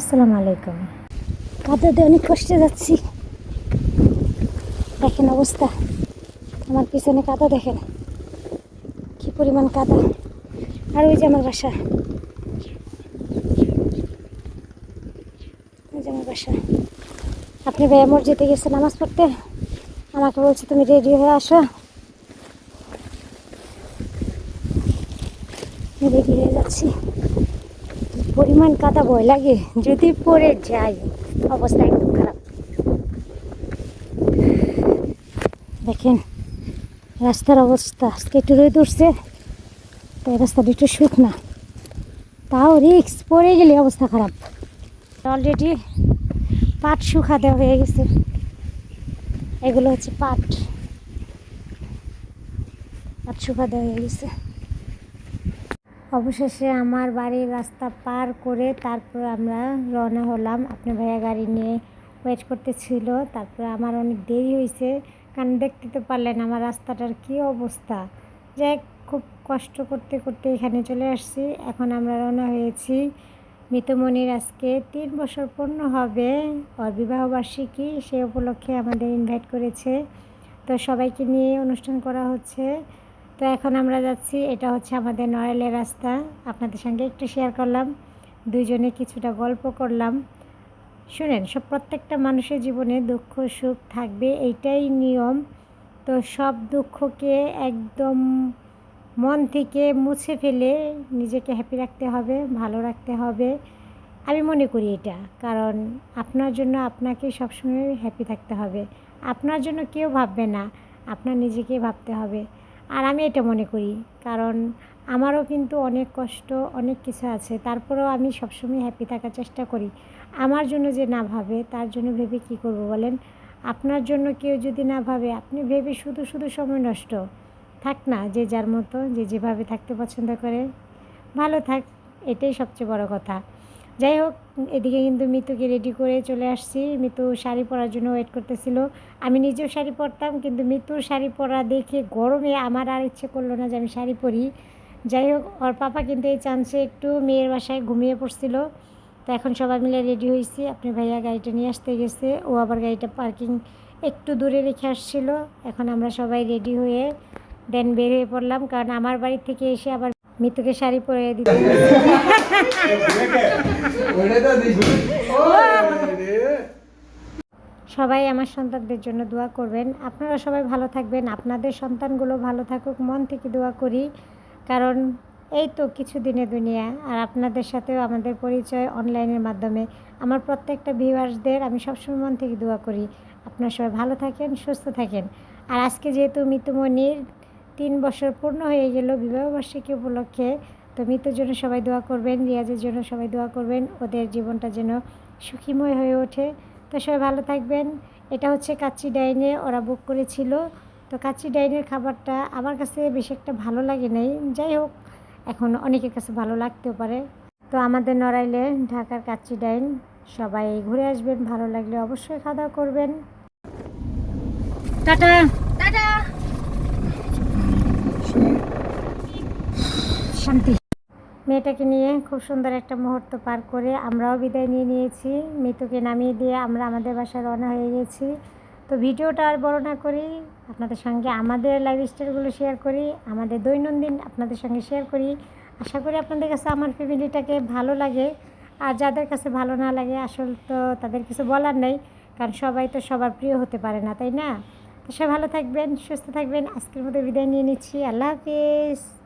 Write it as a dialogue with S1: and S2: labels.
S1: আসসালামু আলাইকুম। কাদাতে অনেক কষ্টে যাচ্ছি। দেখেন অবস্থা। আমার পিছনে কাদা দেখেন। কি পরিমাণ কাদা। আর ওই যে আমার বাসা। ওই যে আমার বাসা। আপনি ভাইয়া মসজিদে গেছে নামাজ পড়তে? আমাকে বলছে, তুমি রেডি হয়ে আসো। রেডি হয়ে যাচ্ছি। পরিমাণ কাদা ভয় লাগে, যদি পড়ে যাই অবস্থা একদম খারাপ। দেখেন, রাস্তার অবস্থা, আজকে একটু রোদ উঠছে, তাই রাস্তাটা একটু সুখ না তাও রিক্স পড়ে গেলে অবস্থা খারাপ। অলরেডি পাট শুকা দেওয়া হয়ে গেছে। এগুলো হচ্ছে পাট। পাট শুকা দেওয়া হয়ে গেছে। অবশেষে আমার বাড়ির রাস্তা পার করে তারপর আমরা রওনা হলাম। আপনার ভাইয়া গাড়ি নিয়ে ওয়েট করতেছিল, তারপর আমার অনেক দেরি হয়েছে কারণ দেখতে তো পারলেন আমার রাস্তাটার কি অবস্থা। যাই খুব কষ্ট করতে করতে এখানে চলে আসছি। এখন আমরা রওনা হয়েছি মিতুমণির আজকে তিন বছর পূর্ণ হবে। ওর বিবাহবার্ষিকী সে উপলক্ষে আমাদের ইনভাইট করেছে। তো সবাইকে নিয়ে অনুষ্ঠান করা হচ্ছে। তো এখন আমরা যাচ্ছি, এটা হচ্ছে আমাদের নড়াইলের রাস্তা। আপনাদের সঙ্গে একটু শেয়ার করলাম, দুইজনে কিছুটা গল্প করলাম। শুনেন, সব প্রত্যেকটা মানুষের জীবনে দুঃখ, সুখ থাকবে, এইটাই নিয়ম। তো সব দুঃখকে একদম মন থেকে মুছে ফেলে নিজেকে হ্যাপি রাখতে হবে, ভালো রাখতে হবে। আমি মনে করি এটা, কারণ আপনার জন্য আপনাকে সবসময় হ্যাপি থাকতে হবে। আপনার জন্য কেউ ভাববে না, আপনার নিজেকে ভাবতে হবে। আর আমি এটা মনে করি, কারণ আমারও কিন্তু অনেক কষ্ট, অনেক কিছু আছে। তারপরেও আমি সবসময় হ্যাপি থাকার চেষ্টা করি। আমার জন্য যে না ভাবে, তার জন্য ভেবে কি করব বলেন? আপনার জন্য কেউ যদি না ভাবে, আপনি ভেবে শুধু শুধু সময় নষ্ট। থাক না, যে যার মতো, যে যেভাবে থাকতে পছন্দ করে। ভালো থাক, এটাই সবচেয়ে বড় কথা। যাই হোক, এদিকে কিন্তু মিতুকে রেডি করে চলে আসছি। মিতু শাড়ি পরার জন্য ওয়েট করতেছিল। আমি নিজেও শাড়ি পরতাম, কিন্তু মিতুর শাড়ি পরা দেখে গরমে আমার আর ইচ্ছে করল না যে আমি শাড়ি পরি। যাই হোক, ওর পাপা কিন্তু এই চান্সে একটু মেয়ের বাসায় ঘুমিয়ে পড়ছিল। তো এখন সবাই মিলে রেডি হয়েছি। আপনি ভাইয়া গাড়িটা নিয়ে আসতে গেছে। ও আবার গাড়িটা পার্কিং একটু দূরে রেখে আসছিল। এখন আমরা সবাই রেডি হয়ে দেন বের হয়ে পড়লাম। কারণ আমার বাড়ি থেকে এসে আবার মিতুকে শাড়ি পরে দিতে। সবাই আমার সন্তানদের জন্য দোয়া করবেন। আপনারা সবাই ভালো থাকবেন। আপনাদের সন্তানগুলো ভালো থাকুক। মন থেকে দোয়া করি। কারণ এই তো কিছু দিনে দুনিয়া। আর আপনাদের সাথেও আমাদের পরিচয় অনলাইনের মাধ্যমে। আমার প্রত্যেকটা ভিউয়ার্সদের আমি সবসময় মন থেকে দোয়া করি। আপনারা সবাই ভালো থাকেন, সুস্থ থাকেন। আর আজকে যেহেতু মিতুমণির তিন বছর পূর্ণ হয়ে গেল বিবাহবার্ষিকী উপলক্ষে। তো মৃত্যুর জন্য সবাই দোয়া করবেন, রিয়াজের জন্য সবাই দোয়া করবেন। ওদের জীবনটা যেন সুখীময় হয়ে ওঠে। তো সবাই ভালো থাকবেন। এটা হচ্ছে কাচ্চি ডাইনে ওরা বুক করেছিল। তো কাচ্চি ডাইনের খাবারটা আমার কাছে বেশি একটা ভালো লাগে নাই। যাই হোক, এখন অনেকের কাছে ভালো লাগতেও পারে। তো আমাদের নড়াইলে ঢাকার কাচ্চি ডাইন, সবাই ঘুরে আসবেন। ভালো লাগলে অবশ্যই খাওয়া দাওয়া করবেন। টাটা। টাটা। শান্তি মেয়েটাকে নিয়ে খুব সুন্দর একটা মুহূর্ত পার করে আমরাও বিদায় নিয়ে নিয়েছি। মৃতুকে নামিয়ে দিয়ে আমরা আমাদের বাসায় রওনা হয়ে গেছি। তো ভিডিওটা আর বড় না করি, আপনাদের সঙ্গে আমাদের লাইফ স্টাইলগুলো শেয়ার করি, আমাদের দৈনন্দিন আপনাদের সঙ্গে শেয়ার করি। আশা করি আপনাদের কাছে আমার ফ্যামিলিটাকে ভালো লাগে। আর যাদের কাছে ভালো না লাগে, আসল তো তাদের কিছু বলার নেই, কারণ সবাই তো সবার প্রিয় হতে পারে না, তাই না? তো সবাই ভালো থাকবেন, সুস্থ থাকবেন। আজকের মতো বিদায় নিয়ে নিচ্ছি। আল্লাহ হাফিজ।